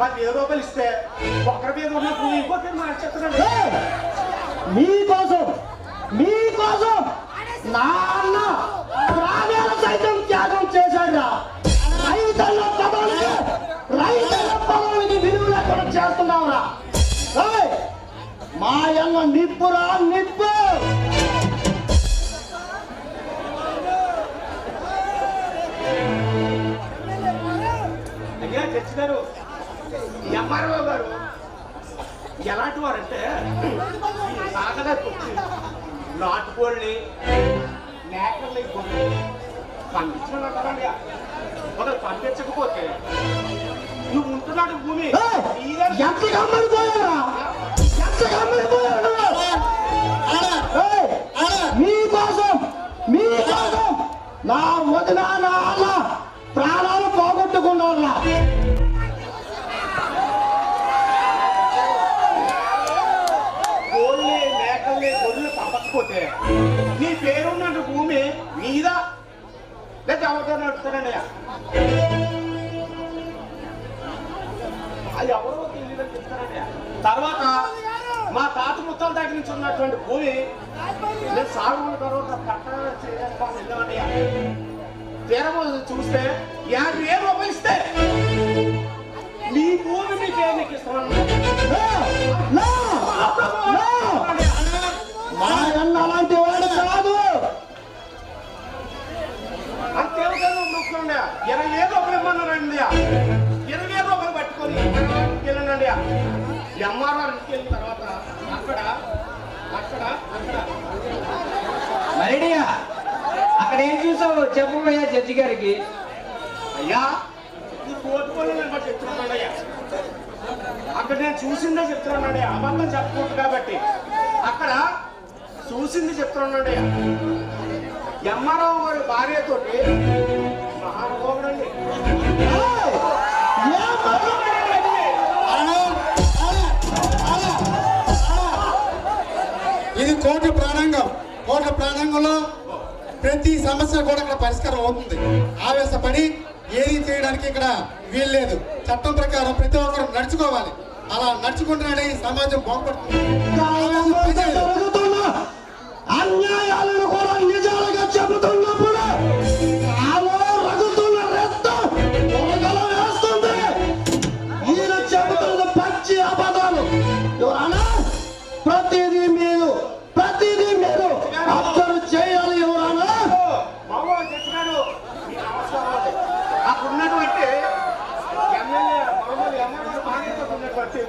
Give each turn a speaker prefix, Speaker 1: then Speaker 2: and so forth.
Speaker 1: పదివేల రూపాయలు ఇస్తే ఒకరి మీద ఉన్న భూమి మార్చేస్తున్నాడు.
Speaker 2: మీకోసం మీకోసం నాన్న ప్రాణాల సైతం త్యాగం చేశాడా రైతుల పదవులకి రైతుల పదవులకి విలువ లేకుండా చేస్తున్నావురా? ఏయ్! మా అన్న నిప్పురా నిప్పు!
Speaker 1: అయ్యా చర్చి గారు ఎంఆర్ఓ గారు ఎలాంటి వారంటే సాగగా వచ్చి నాటుకోళ్ళని మేకల్ని కొట్టి ఒకరు నువ్వు ఉంటున్నాడు భూమి.
Speaker 2: ఏయ్!
Speaker 1: నీదే
Speaker 2: ఎంత కమ్మడి మీకోసం మీకోసం నా వదిన నా అన్న పోగొట్టుకున్నారా
Speaker 1: కోళ్ళే మేకల్ని గొర్రెలు పంపకపోతే నీ పేరున్నట్టు భూమి నీదా? లేదా ఎవరితో నడుపుతానండి అది ఎవరో తెలియదని చెప్తానండి తర్వాత మా తాత ముత్తాల దగ్గర నుంచి ఉన్నటువంటి భూమి నేను సాగు తర్వాత కట్ట చేయడానికి తీరము చూస్తే యాభై వేలు రూపాయలు ఇస్తే? మీ భూమి మీకు ఏమి
Speaker 2: మా అలాంటి వాడు కాదు.
Speaker 1: అంతేవిధంగా మొక్కులండి. ఇరవై వేలు రూపాయలు ఇమ్మన్నారండి ఇరవై వేలు రూపాయలు పట్టుకొని వెళ్ళండి ఎంఆర్ఆర్ ఇంటికి వెళ్ళిన తర్వాత అక్కడ అక్కడ అక్కడ.
Speaker 3: మరిడియా అక్కడ ఏం చూసావు? చెప్పబోయా జడ్జి గారికి.
Speaker 1: అయ్యా ఈ కోర్టు నేను చెప్తున్నాను అయ్యా అక్కడ నేను చూసిందే చెప్తున్నాను అబద్ధం చెప్పకూడదు కాబట్టి. అక్కడ చూసింది చెప్తున్నాడు అయ్యా ఎంఆర్ఓ గారి భార్యతోటి
Speaker 4: ఇది కోట ప్రాణంగం. కోర్టు ప్రాణంగంలో ప్రతి సమస్య కూడా ఇక్కడ పరిష్కారం అవుతుంది. ఆవేశపడి ఏది చేయడానికి ఇక్కడ వీల్లేదు. చట్టం ప్రకారం ప్రతి ఒక్కరు నడుచుకోవాలి. అలా నడుచుకుంటున్నాడే ఈ సమాజం బాగుపడుతుంది.
Speaker 1: ఉన్నటువంటి ఎమ్మెల్యే మామూలు ఎమ్మెల్యే భార్యతో ఉన్నటువంటి